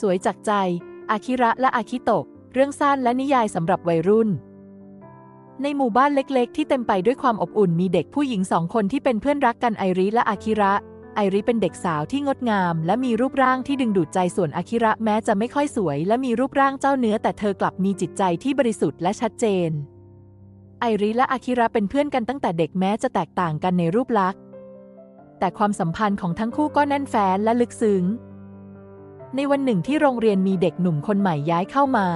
สวยจากใจ อาคิระและอาคิโตะ เรื่องสั้นและนิยายสำหรับวัยรุ่น ในหมู่บ้านเล็กๆ ที่เต็มไปด้วยความอบอุ่นมีเด็กผู้หญิงสองคนที่เป็นเพื่อนรักกันไอริและอาคิระ ไอริเป็นเด็กสาวที่งดงาม และมีรูปร่างที่ดึงดูดใจส่วนอาคิระแม้จะไม่ค่อยสวย และมีรูปร่างเจ้าเนื้อ แต่เธอกลับมีจิตใจที่บริสุทธิ์และชัดเจน ไอริและอาคิระเป็นเพื่อนกันตั้งแต่เด็กแม้จะแตกต่างกันในรูปลักษณ์แต่ความสัมพันธ์ของทั้งคู่ก็แน่นแฟ้นและลึกซึ้ง ในวันหนึ่งที่โรงเรียนมีเด็กหนุ่มคนใหม่ย้ายเข้ามา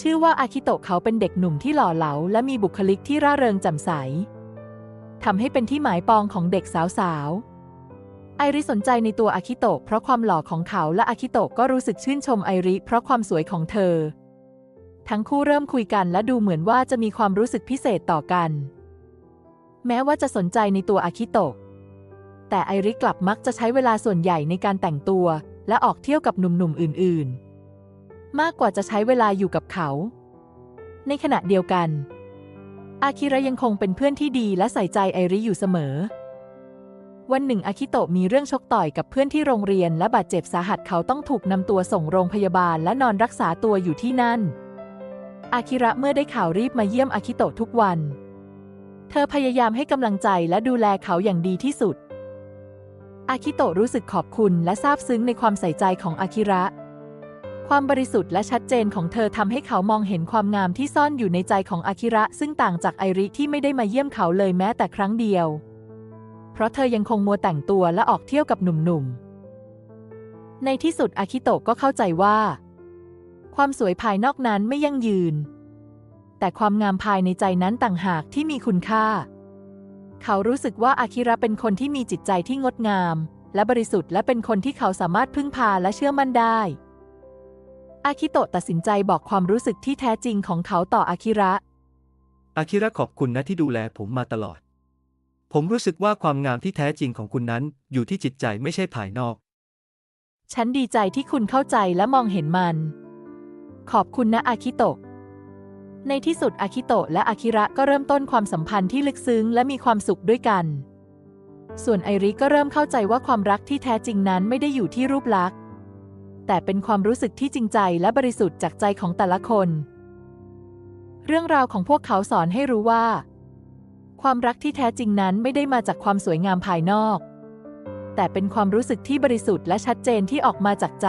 ชื่อว่าอาคิโตะเขาเป็นเด็กหนุ่มที่หล่อเหลา และมีบุคลิกที่ร่าเริงแจ่มใสทำให้เป็นที่หมายปองของเด็กสาวๆ ไอริสนใจในตัวอาคิโตะเพราะความหล่อของเขาและอาคิโตะก็รู้สึกชื่นชมไอริเพราะความสวยของเธอ ทั้งคู่เริ่มคุยกันและดูเหมือนว่าจะมีความรู้สึกพิเศษต่อกัน แม้ว่าจะสนใจในตัวอาคิโตะ แต่ไอริกลับมักจะใช้เวลาส่วนใหญ่ในการแต่งตัว และออกเที่ยวกับหนุ่มๆอื่น ๆ มากกว่าจะใช้เวลาอยู่กับเขา ในขณะเดียวกัน อาคิระยังคงเป็นเพื่อนที่ดีและใส่ใจไอริอยู่เสมอ วันหนึ่งอาคิโตะมีเรื่องชกต่อยกับเพื่อนที่โรงเรียนและบาดเจ็บสาหัสเขาต้องถูกนำตัวส่งโรงพยาบาลและนอนรักษาตัวอยู่ที่นั่น อาคิระเมื่อได้ข่าวรีบมาเยี่ยมอาคิโตะทุกวัน เธอพยายามให้กำลังใจและดูแลเขาอย่างดีที่สุด อาคิโตะรู้สึกขอบคุณและซาบซึ้งในความใส่ใจของอาคิระ ความบริสุทธิ์และชัดเจนของเธอทำให้เขามองเห็นความงามที่ซ่อนอยู่ในใจของอาคิระ ซึ่งต่างจากไอริที่ไม่ได้มาเยี่ยมเขาเลยแม้แต่ครั้งเดียว เพราะเธอยังคงมัวแต่งตัวและออกเที่ยวกับหนุ่มๆ ในที่สุดอาคิโตะก็เข้าใจว่า ความสวยภายนอกนั้นไม่ยั่งยืน แต่ความงามภายในใจนั้นต่างหากที่มีคุณค่า เขารู้สึกว่าอาคิระเป็นคนที่มีจิตใจที่งดงาม และบริสุทธิ์และเป็นคนที่เขาสามารถพึ่งพาและเชื่อมั่นได้ อาคิโตะตัดสินใจบอกความรู้สึกที่แท้จริงของเขาต่ออาคิระ อาคิระขอบคุณนะที่ดูแลผมมาตลอด ผมรู้สึกว่าความงามที่แท้จริงของคุณนั้น อยู่ที่จิตใจไม่ใช่ภายนอก ฉันดีใจที่คุณเข้าใจและมองเห็นมัน ขอบคุณนะอาคิโตะ ในที่สุดอาคิโตะและอาคิระก็เริ่มต้นความสัมพันธ์ที่ลึกซึ้งและมีความสุขด้วยกัน ส่วนไอริก็เริ่มเข้าใจว่าความรักที่แท้จริงนั้นไม่ได้อยู่ที่รูปลักษณ์ แต่เป็นความรู้สึกที่จริงใจและบริสุทธิ์จากใจของแต่ละคน เรื่องราวของพวกเขาสอนให้รู้ว่า ความรักที่แท้จริงนั้นไม่ได้มาจากความสวยงามภายนอก แต่เป็นความรู้สึกที่บริสุทธิ์และชัดเจนที่ออกมาจากใจ